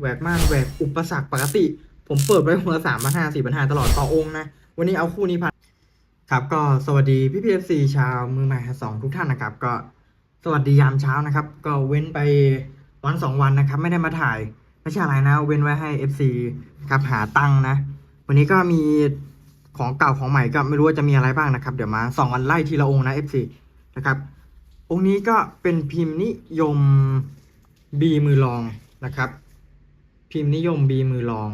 แหวกม่านแหวกอุปสรรคปกติ ผมเปิดไว้หัวสามพันห้าสี่พันห้าตลอดต่อองค์นะ วันนี้เอาคู่นี้พันครับก็สวัสดีพี่พีเอฟซีชาวมือใหม่สองทุกท่านนะครับ ก็สวัสดียามเช้านะครับ ก็เว้นไปวันสองวันนะครับ ไม่ได้มาถ่ายไม่ใช่อะไรนะ เว้นไว้ให้ FC ครับหาตังนะ วันนี้ก็มีของเก่าของใหม่ก็ไม่รู้ว่าจะมีอะไรบ้างนะครับ เดี๋ยวมาสองกันไล่ทีละองค์นะ FC นะครับองค์นี้ก็เป็นพิมพ์นิยมบีมือรองนะครับ พิมพ์นิยมบีมือรอง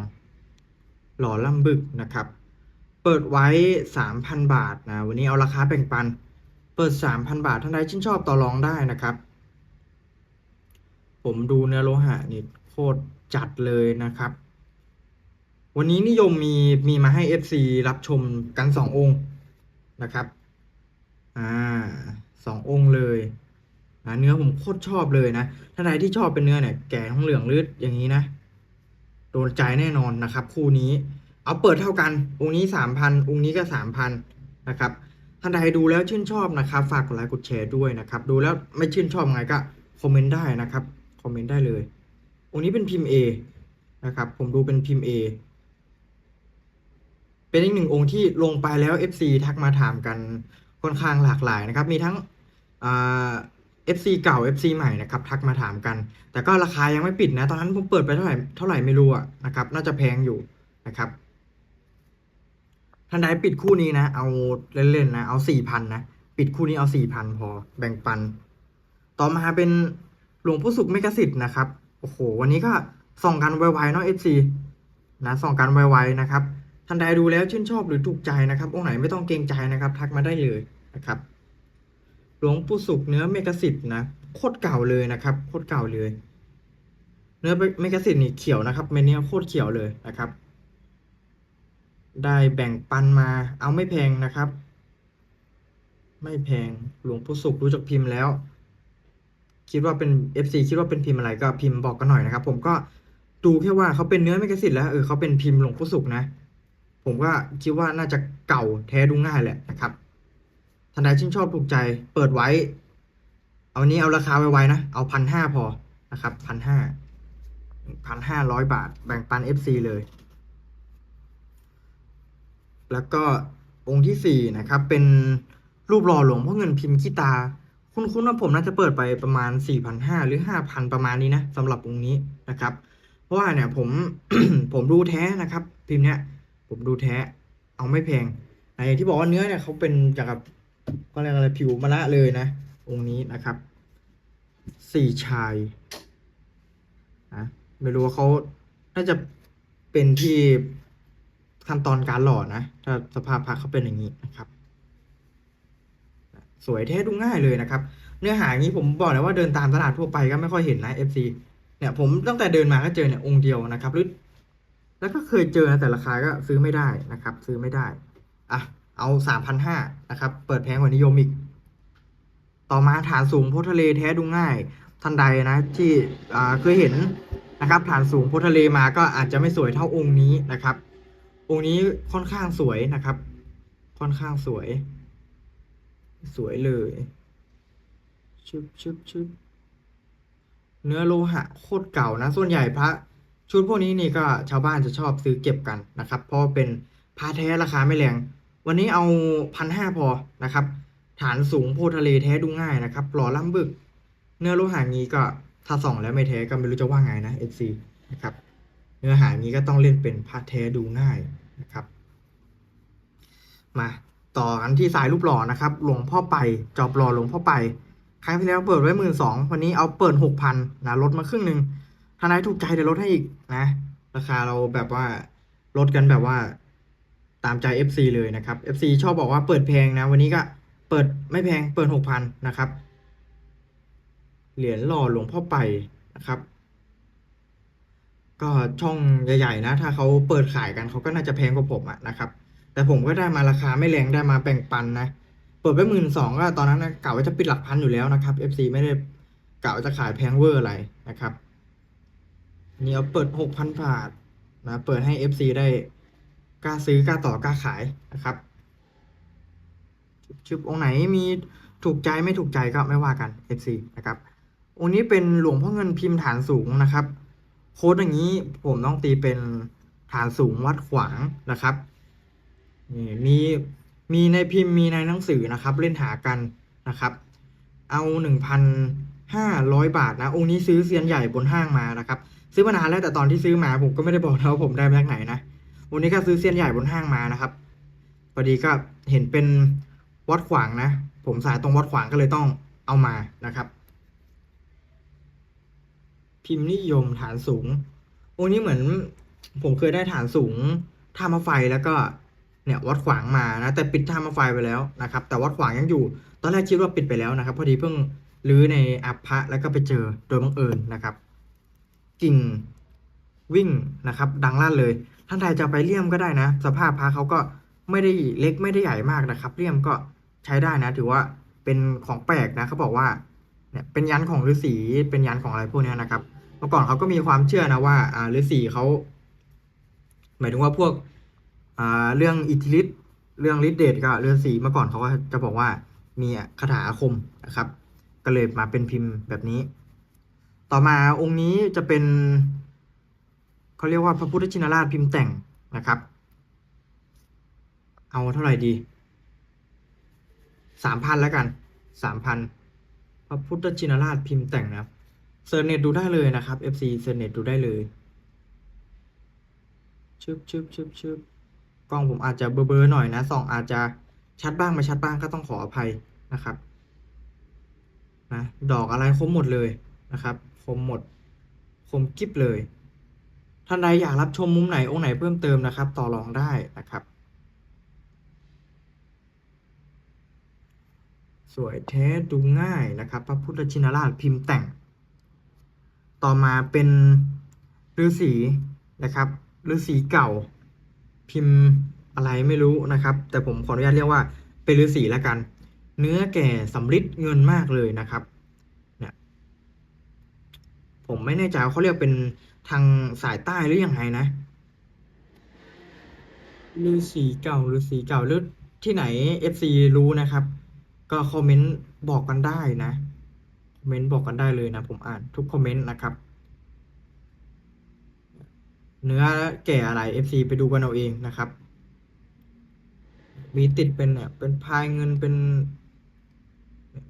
หล่อล่ำบึกนะครับ เปิดไว้สามพันบาทนะ วันนี้เอาราคาแบ่งปัน เปิดสามพันบาทท่านใดชื่นชอบต่อรองได้นะครับ ผมดูเนื้อโลหะนี่โคตรจัดเลยนะครับ วันนี้นิยมมีมีมาให้ FC รับชมกันสององค์นะครับ อ่าสององค์เลยนะเนื้อผมโคตรชอบเลยนะ ถ้าใครที่ชอบเป็นเนื้อเนี่ยแก่ท้องเหลืองหรืออย่างนี้นะ โดนใจแน่นอนนะครับ คู่นี้เอาเปิดเท่ากัน องค์นี้สามพันองค์นี้ก็สามพันนะครับท่านใดดูแล้วชื่นชอบนะครับ ฝากกดไลค์กดแชร์ด้วยนะครับ ดูแล้วไม่ชื่นชอบไงก็คอมเมนต์ได้นะครับคอมเมนต์ได้เลย องค์นี้เป็นพิมพ์ A นะครับ ผมดูเป็นพิมพ์ A เป็นอีกหนึ่งองค์ที่ลงไปแล้ว FC ทักมาถามกันค่อนข้างหลากหลายนะครับ มีทั้งอ่า FC เก่า FC ใหม่นะครับทักมาถามกัน แต่ก็ราคายังไม่ปิดนะ ตอนนั้นผมเปิดไปเท่าไหร่เท่าไหร่ไม่รู้อะนะครับ น่าจะแพงอยู่นะครับท่านใดปิดคู่นี้นะ เอาเล่นๆนะ เอาสี่พันนะ ปิดคู่นี้เอาสี่พันพอแบ่งปัน ต่อมาเป็นหลวงพ่อสุขเมกสิทธิ์นะครับ โอ้โห วันนี้ก็ส่องกันไวๆเนาะ FC นะส่องกันไวๆนะครับท่านใดดูแล้วชื่นชอบหรือถูกใจนะครับองค์ไหนไม่ต้องเกรงใจนะครับ ทักมาได้เลยนะครับ ลวงปู่สุขเนื้อเมกสิทธิ์นะโคตรเก่าเลยนะครับโคตรเก่าเลย เนื้อเมกสิทธิ์นี่เขียวนะครับเมนเนี้ยโคตรเขียวเลยนะครับ ได้แบ่งปันมาเอาไม่แพงนะครับ ไม่แพงหลวงปู่สุขรู้จักพิมพ์แล้ว คิดว่าเป็น FC คิดว่าเป็นพิมพ์อะไรก็พิมพ์บอกกันหน่อยนะครับ ผมก็ดูแค่ว่าเขาเป็นเนื้อเมกสิทธิ์แล้วเออเขาเป็นพิมพ์หลวงปู่สุขนะ ผมก็คิดว่าน่าจะเก่าแท้ดูง่ายแหละนะครับ ท่านใดชื่นชอบถูกใจ เปิดไว้ เอานี้เอาราคาไวๆนะ เอาพันห้าพอนะครับพันห้าพันห้าร้อยบาท แบ่งปัน FC เลย แล้วก็องค์ที่สี่นะครับ เป็นรูปหล่อหลวงพ่อเงินพิมพ์ขี้ตา คุณคุณว่าผมน่าจะเปิดไปประมาณสี่พันห้าหรือห้าพันประมาณนี้นะสำหรับองค์นี้นะครับ เพราะว่าเนี่ยผมผมดูแท้นะครับ พิมพ์เนี้ย ผมดูแท้ เอาไม่แพงอะอย่างที่บอกว่าเนื้อเนี่ยเขาเป็นจากกับ ก็เรียกอะไรผิวมะละเลยนะ องค์นี้นะครับ สี่ชายนะไม่รู้ว่าเขาน่าจะเป็นที่ขั้นตอนการหล่อนะ ถ้าสภาพพระเขาเป็นอย่างนี้นะครับ สวยแท้ดูง่ายเลยนะครับ เนื้อหาอย่างนี้ผมบอกเลยว่าเดินตามตลาดทั่วไปก็ไม่ค่อยเห็นนะ FC เนี่ยผมตั้งแต่เดินมาก็เจอเนี่ยองค์เดียวนะครับหรือแล้วก็เคยเจอนะแต่ราคาก็ซื้อไม่ได้นะครับ ซื้อไม่ได้ อะ เอาสามพันห้านะครับ เปิดแพงกว่านิยมอีก ต่อมาฐานสูงโพธิ์ทะเลแท้ดูง่ายท่านใดนะที่เคยเห็นนะครับ ฐานสูงโพธิ์ทะเลมาก็อาจจะไม่สวยเท่าองค์นี้นะครับ องค์นี้ค่อนข้างสวยนะครับ ค่อนข้างสวย สวยเลยชึบชึบชึบเนื้อโลหะโคตรเก่านะ ส่วนใหญ่พระ ชุดพวกนี้นี่ก็ชาวบ้านจะชอบซื้อเก็บกันนะครับ เพราะเป็นพาแท้ราคาไม่แรง วันนี้เอาพันห้าพอนะครับ ฐานสูงโพทะเลแท้ดูง่ายนะครับหล่อล่ำบึก เนื้อโลหะงี้ก็ถ้าส่องแล้วไม่แท้ก็ไม่รู้จะว่าไงนะ FC นะครับ เนื้อหางี้ก็ต้องเล่นเป็นพาแท้ดูง่ายนะครับ มาต่อกันที่สายรูปหล่อนะครับ หลวงพ่อไปจอบหล่อหลวงพ่อไป ครั้งที่แล้วเปิดไว้หมื่นสองวันนี้เอาเปิดหกพันนะลดมาครึ่งหนึ่งถ้านายถูกใจเดี๋ยวลดให้อีกนะ ราคาเราแบบว่าลดกันแบบว่า ตามใจ FC เลยนะครับ FC ชอบบอกว่าเปิดแพงนะ วันนี้ก็เปิดไม่แพงเปิดหกพันนะครับ เหรียญหล่อหลวงพ่อไปนะครับ ก็ช่องใหญ่ๆนะ ถ้าเขาเปิดขายกันเขาก็น่าจะแพงกว่าผมอะนะครับ แต่ผมก็ได้มาราคาไม่แรงได้มาแบ่งปันนะเปิดไปหมื่นสองก็ตอนนั้นนะกะว่าจะปิดหลักพันอยู่แล้วนะครับ FC ไม่ได้กะว่าจะขายแพงเวอร์อะไรนะครับนี่เอาเปิดหกพันบาทนะเปิดให้ FC ได้ กล้าซื้อกล้าต่อกล้าขายนะครับชุบองไหนมีถูกใจไม่ถูกใจก็ไม่ว่ากัน FC นะครับองนี้เป็นหลวงพ่อเงินพิมพ์ฐานสูงนะครับ โค้ดอย่างนี้ผมต้องตีเป็นฐานสูงวัดขวางนะครับนี่มีมีในพิมพ์มีในหนังสือนะครับ เล่นหากันนะครับ เอาหนึ่งพันห้าร้อยบาทนะองค์นี้ซื้อเซียนใหญ่บนห้างมานะครับ ซื้อมานานแล้วแต่ตอนที่ซื้อมาผมก็ไม่ได้บอกนะว่าผมได้มาจากไหนนะ วันนี้ก็ซื้อเซียนใหญ่บนห้างมานะครับพอดีก็เห็นเป็นวัดขวางนะ ผมสายตรงวัดขวางก็เลยต้องเอามานะครับ พิมพ์นิยมฐานสูงองนี้เหมือน ผมเคยได้ฐานสูงท่ามาไฟแล้วก็เนี่ยวัดขวางมานะ แต่ปิดท่ามาไฟไปแล้วนะครับ แต่วัดขวางยังอยู่ ตอนแรกคิดว่าปิดไปแล้วนะครับ พอดีเพิ่งรื้อในอัพพะแล้วก็ไปเจอโดยบังเอิญนะครับ กิ่งวิ่งนะครับ ดังลั่นเลย ท่านใดจะไปเลี่ยมก็ได้นะ สภาพพระเขาก็ไม่ได้เล็กไม่ได้ใหญ่มากนะครับเลี่ยมก็ใช้ได้นะ ถือว่าเป็นของแปลกนะเขาบอกว่าเนี่ยเป็นยันของฤาษีเป็นยันของอะไรพวกเนี้ยนะครับเมื่อก่อนเขาก็มีความเชื่อนะว่าอ่าฤาษีเขาหมายถึงว่าพวกอ่าเรื่องอิทธิฤทธิ์เรื่องฤทธิเดชก็ฤาษีเมื่อก่อนเขาก็จะบอกว่ามีคาถาอาคมนะครับ ก็เลยมาเป็นพิมพ์แบบนี้ ต่อมาองค์นี้จะเป็น เขาเรียกว่าพระพุทธชินราชพิมพ์แต่งนะครับ เอาเท่าไหร่ดีสามพันแล้วกันสามพันพระพุทธชินราชพิมพ์แต่งนะครับเซิร์ชเน็ตดูได้เลยนะครับ FC เซิร์ชเน็ตดูได้เลยชึบชึบชึบชึบกล้องผมอาจจะเบลอๆหน่อยนะส่องอาจจะชัดบ้างไม่ชัดบ้างก็ต้องขออภัยนะครับนะดอกอะไรคมหมดเลยนะครับ คมหมด คมกิ๊บเลย ท่านใดอยากรับชมมุมไหนองค์ไหนเพิ่มเติมนะครับ ต่อรองได้นะครับ สวยแท้ดูง่ายนะครับ พระพุทธชินราชพิมพ์แต่ง ต่อมาเป็นฤาษีนะครับฤาษีเก่า พิมพ์อะไรไม่รู้นะครับ แต่ผมขออนุญาตเรียกว่าเป็นฤาษีแล้วกัน เนื้อแก่สำริดเงินมากเลยนะครับเนี่ยผมไม่แน่ใจว่าเขาเรียกเป็น ทางสายใต้หรือยังไงนะฤาษีเก่าฤาษีเก่าหรือที่ไหน FC รู้นะครับ ก็คอมเมนต์บอกกันได้นะคอมเมนต์บอกกันได้เลยนะ ผมอ่านทุกคอมเมนต์นะครับ เนื้อแก่อะไร FC ไปดูกันเอาเองนะครับ มีติดเป็นเนี่ยเป็นพายเงินเป็น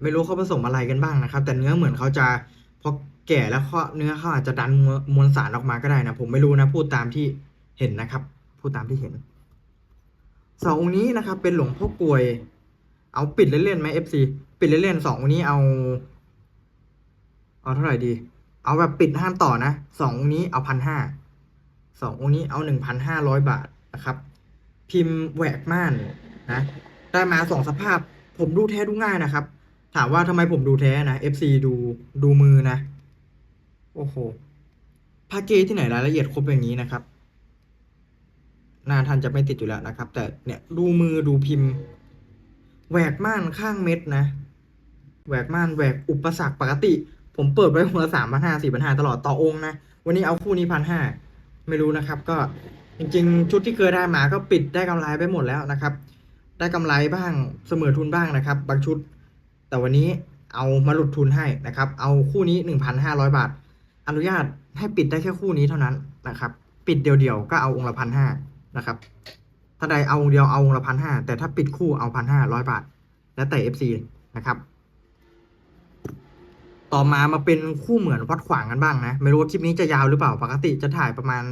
ไม่รู้เขาผสมอะไรกันบ้างนะครับ แต่เนื้อเหมือนเขาจะ พอแก่แล้วเขาเนื้อเขาอาจจะดันมวลสารออกมาก็ได้นะ ผมไม่รู้นะ พูดตามที่เห็นนะครับ พูดตามที่เห็นสององค์นี้นะครับ เป็นหลวงพ่อกลวย เอาปิดเล่นๆไหม FC ปิดเล่นๆสององค์นี้เอา เอาเท่าไหร่ดี เอาแบบปิดห้ามต่อนะสององค์นี้เอาพันห้าสององค์นี้เอาหนึ่งพันห้าร้อยบาทนะครับ พิมพ์แหวกม่านนะ ได้มาสองสภาพ ผมดูแท้ดูง่ายนะครับ ถามว่าทำไมผมดูแท้นะ FC ดูดูมือนะ โอ้โหพาเกที่ไหนรายละเอียดครบอย่างนี้นะครับหน้าท่านจะไม่ติดอยู่แล้วนะครับ แต่เนี่ยดูมือดูพิมพ์แหวกม่านข้างเม็ดนะแหวกม่านแหวกอุปสรรคปกติ ผมเปิดไว้หัวสามพันห้าสี่พันห้าตลอดต่อองค์นะวันนี้เอาคู่นี้พันห้าไม่รู้นะครับ ก็จริง ๆ ชุดที่เคยได้มาก็ปิดได้กำไรไปหมดแล้วนะครับ ได้กำไรบ้างเสมอทุนบ้างนะครับ บางชุด แต่วันนี้เอามาหลุดทุนให้นะครับ เอาคู่นี้หนึ่งพันห้าร้อยบาท อนุญาตให้ปิดได้แค่คู่นี้เท่านั้นนะครับ ปิดเดียวๆก็เอาองค์ละพันห้านะครับ ถ้าใดเอาองค์เดียวเอาองค์ละพันห้าแต่ถ้าปิดคู่เอาพันห้าร้อยบาท แล้วแต่ FC นะครับ ต่อมามาเป็นคู่เหมือนวัดขวางกันบ้างนะ ไม่รู้ว่าคลิปนี้จะยาวหรือเปล่า ปกติจะถ่ายประมาณ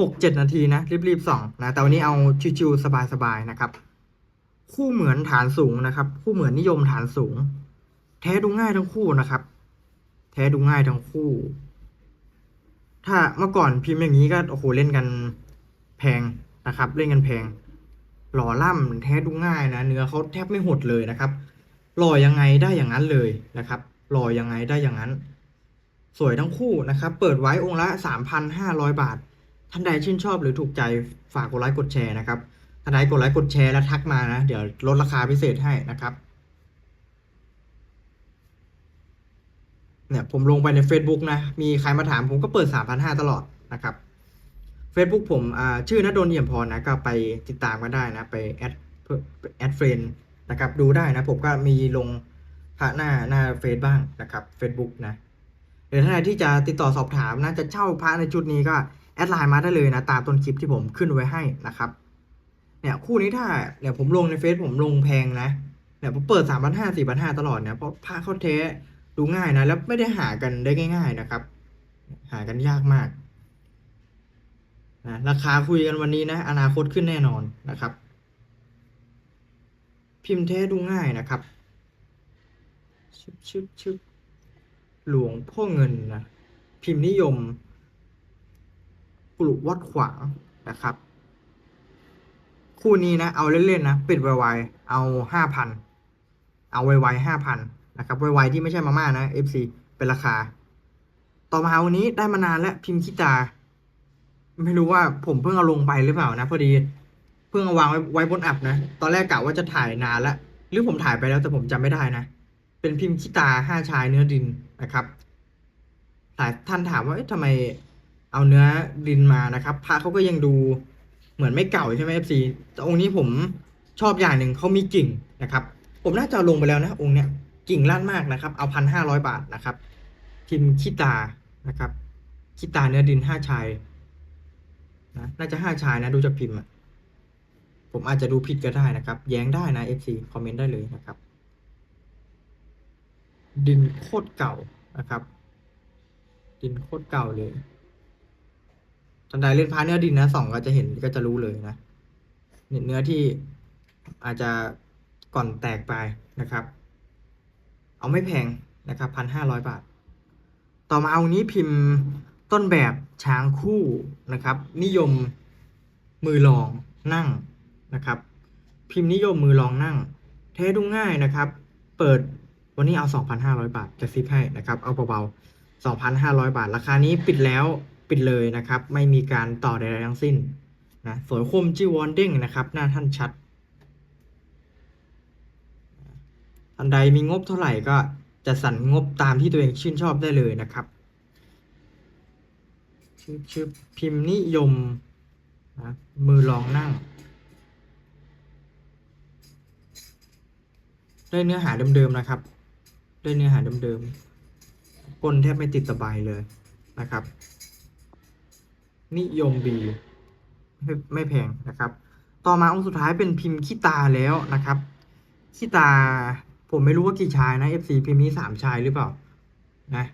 หกเจ็ดนาทีนะ รีบๆส่องนะ แต่วันนี้เอาชิวๆสบายๆนะครับ คู่เหมือนฐานสูงนะครับ คู่เหมือนนิยมฐานสูง แท้ดูง่ายทั้งคู่นะครับ แท้ดูง่ายทั้งคู่ ถ้าเมื่อก่อนพิมพ์อย่างนี้ก็โอ้โหเล่นกันแพงนะครับ เล่นกันแพง หล่อล่ำแท้ดูง่ายนะเนื้อเขาแทบไม่หดเลยนะครับ หล่อยังไงได้อย่างนั้นเลยนะครับ หล่อยังไงได้อย่างนั้น สวยทั้งคู่นะครับ เปิดไว้องค์ละ 3,500 บาท ท่านใดชื่นชอบหรือถูกใจฝากกดไลค์กดแชร์นะครับ ท่านใดกดไลค์กดแชร์แล้วทักมานะ เดี๋ยวลดราคาพิเศษให้นะครับ เนี่ยผมลงไปใน Facebook นะ มีใครมาถามผมก็เปิด 3,500 ตลอดนะครับ Facebook ผมชื่อนดลเอี่ยมพรนะ ก็ไปติดตามกันได้นะ ไปแอดแอดเฟรนนะครับ ดูได้นะ ผมก็มีลงพระหน้าหน้าเฟซบ้างนะครับ Facebook นะเรือถ้าใครที่จะติดต่อสอบถามนะจะเช่าพระในชุดนี้ก็แอดไลน์มาได้เลยนะ ตามต้นคลิปที่ผมขึ้นไว้ให้นะครับ เนี่ยคู่นี้ถ้าเนี่ยผมลงในเฟซผมลงแพงนะเนี่ยผมเปิดสามพันห้าสี่พันห้าตลอดเนี่ยเพราะพระเขาเทดูง่ายนะแล้วไม่ได้หากันได้ง่าย ๆนะครับ หากันยากมากนะราคาคุยกันวันนี้นะ อนาคตขึ้นแน่นอนนะครับ พิมพ์เทดูง่ายนะครับชึบชึบชึบหลวงพ่อเงินนะพิมพ์นิยมกลุวัดขวางนะครับ คู่นี้นะ เอาเล่นๆนะ ปิดไวๆเอาห้าพันเอาไวๆห้าพันนะครับไวๆที่ไม่ใช่มาม่านะ FC เป็นราคา ต่อมาวันนี้ได้มานานแล้วพิมพ์คิตา ไม่รู้ว่าผมเพิ่งเอาลงไปหรือเปล่านะ พอดี เพิ่งเอาวางไว้ไว้บนอับนะ ตอนแรกกะว่าจะถ่ายนานล้วหรือผมถ่ายไปแล้วแต่ผมจำไม่ได้นะ เป็นพิมพ์คิตาห้าชายเนื้อดินนะครับหลายท่านถามว่าทำไมเอาเนื้อดินมานะครับพระเขาก็ยังดู เหมือนไม่เก่าใช่ไหม FC แต่องค์นี้ผมชอบอย่างหนึ่งเขามีกิ่งนะครับ ผมน่าจะลงไปแล้วนะองค์เนี้ยกิ่งลั่นมากนะครับ เอาพันห้าร้อยบาทนะครับพิมพ์คิตานะครับคิตาเนื้อดินห้าชายนะน่าจะห้าชายนะดูจากพิมพ์อะผมอาจจะดูผิดก็ได้นะครับ แย้งได้นะ FC คอมเมนต์ได้เลยนะครับ ดินโคตรเก่านะครับ ดินโคตรเก่าเลย ทันใดเล่นพาเนื้อดินนะสองก็จะเห็นก็จะรู้เลยนะเนี่ยเนื้อที่อาจจะก่อนแตกไปนะครับ เอาไม่แพงนะครับพันห้าร้อยบาท ต่อมาเอานี้พิมพ์ต้นแบบช้างคู่นะครับ นิยมมือลองนั่งนะครับ พิมพ์นิยมมือลองนั่งเทดูง่ายนะครับ เปิดวันนี้เอา 2,500 บาทจะซิปให้นะครับ เอาเบาๆ2,500 บาท ราคานี้ปิดแล้ว ปิดเลยนะครับ ไม่มีการต่อใดๆทั้งสิ้นนะสวยคมจีวอนเด้งนะครับ หน้าท่านชัดท่านใดมีงบเท่าไหร่ก็จะสั่นงบตามที่ตัวเองชื่นชอบได้เลยนะครับชื่อชื่อพิมพ์นิยมนะมือลองนั่งได้เนื้อหาเดิมๆนะครับได้เนื้อหาเดิมๆก้นแทบไม่ติดตะไบเลยนะครับ นิยมบีไม่แพงนะครับ ต่อมาองค์สุดท้ายเป็นพิมพ์ขี้ตาแล้วนะครับขี้ตาผมไม่รู้ว่ากี่ชายนะ FC พิมพ์นี้สามชายหรือเปล่านะ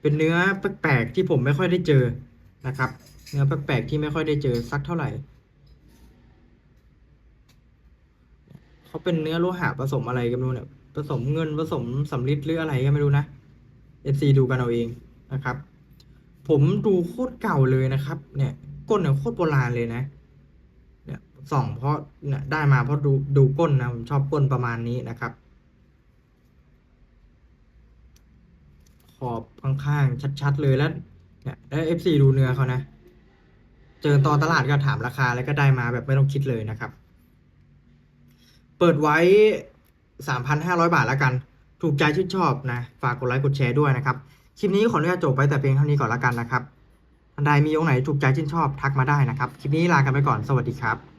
เป็นเนื้อแปลกๆที่ผมไม่ค่อยได้เจอนะครับ เนื้อแปลกๆที่ไม่ค่อยได้เจอสักเท่าไหร่เขาเป็นเนื้อโลหะผสมอะไรก็ไม่รู้เนี่ยผสมเงินผสมสำริดหรืออะไรก็ไม่รู้นะ FC ดูกันเอาเองนะครับ ผมดูโคตรเก่าเลยนะครับ เนี่ยก้นเนี่ยโคตรโบราณเลยนะ เนี่ยส่องเพราะเนี่ยได้มาเพราะดูดูก้นนะผมชอบก้นประมาณนี้นะครับ ขอบข้างๆชัดๆเลยแล้ว เนี่ยได้ FC ดูเนื้อเขานะ เจอตอนตลาดก็ถามราคาแล้วก็ได้มาแบบไม่ต้องคิดเลยนะครับ เปิดไว้3,500บาทแล้วกัน ถูกใจชื่นชอบนะ ฝากกดไลค์กดแชร์ด้วยนะครับ คลิปนี้ขออนุญาตจบไปแต่เพียงเท่านี้ก่อนละกันนะครับท่านใดมีองค์ไหนถูกใจชื่นชอบทักมาได้นะครับ คลิปนี้ลากันไปก่อนสวัสดีครับ